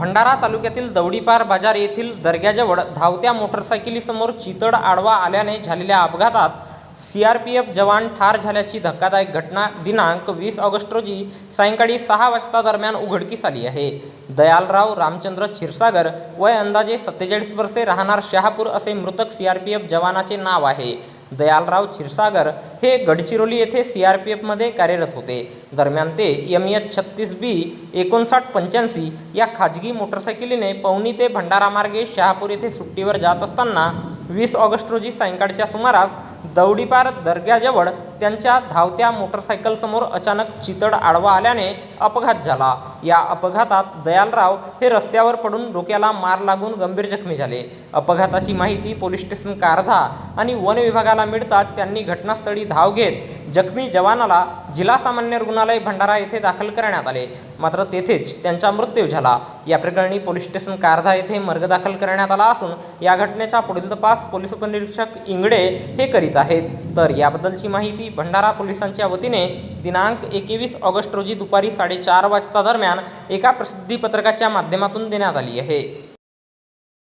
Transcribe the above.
भंडारा तालुक्यातील दौडीपार बाजार येथील दर्ग्याजवळ धावत्या मोटरसायकलीसमोर चितड आडवा आल्याने झालेल्या अपघातात सी आर पी एफ जवान ठार झाल्याची धक्कादायक घटना दिनांक वीस ऑगस्ट रोजी सायंकाळी सहा वाजता दरम्यान उघडकीस आली आहे. दयालराव रामचंद्र क्षीरसागर वय अंदाजे सत्तेचाळीस वर्षे राहणार शहापूर असे मृतक सी आर पी एफ जवानाचे नाव आहे. दयालराव क्षीरसागर हे गडचिरोली येथे सी आर पी एफमध्ये कार्यरत होते. दरम्यान ते एम एच छत्तीस बी एकोणसाठ पंच्याऐंशी या खाजगी मोटरसायकलीने पवनी ते भंडारा मार्गे शहापूर येथे सुट्टीवर जात असताना वीस ऑगस्ट रोजी सायंकाळच्या सुमारास दौडीपार दर्ग्याजवळ त्यांच्या धावत्या मोटरसायकलसमोर अचानक चितड आडवा आल्याने अपघात झाला. या अपघातात दयालराव हे रस्त्यावर पडून डोक्याला मार लागून गंभीर जखमी झाले. अपघाताची माहिती पोलीस स्टेशन कारधा आणि वन विभागाला मिळताच त्यांनी घटनास्थळी धाव घेत जखमी जवानाला जिल्हा सामान्य रुग्णालय भंडारा येथे दाखल करण्यात आले. मात्र तेथेच त्यांचा मृत्यू झाला. या प्रकरणी पोलीस स्टेशन कारधा येथे मर्ग दाखल करण्यात आला असून या घटनेचा पुढील तपास पोलीस उपनिरीक्षक इंगडे हे करीत आहेत. तर याबद्दलची माहिती भंडारा पोलिसांच्या वतीने दिनांक एकवीस ऑगस्ट रोजी दुपारी साडेचार वाजता दरम्यान एका प्रसिद्धीपत्रकाच्या माध्यमातून देण्यात आली आहे.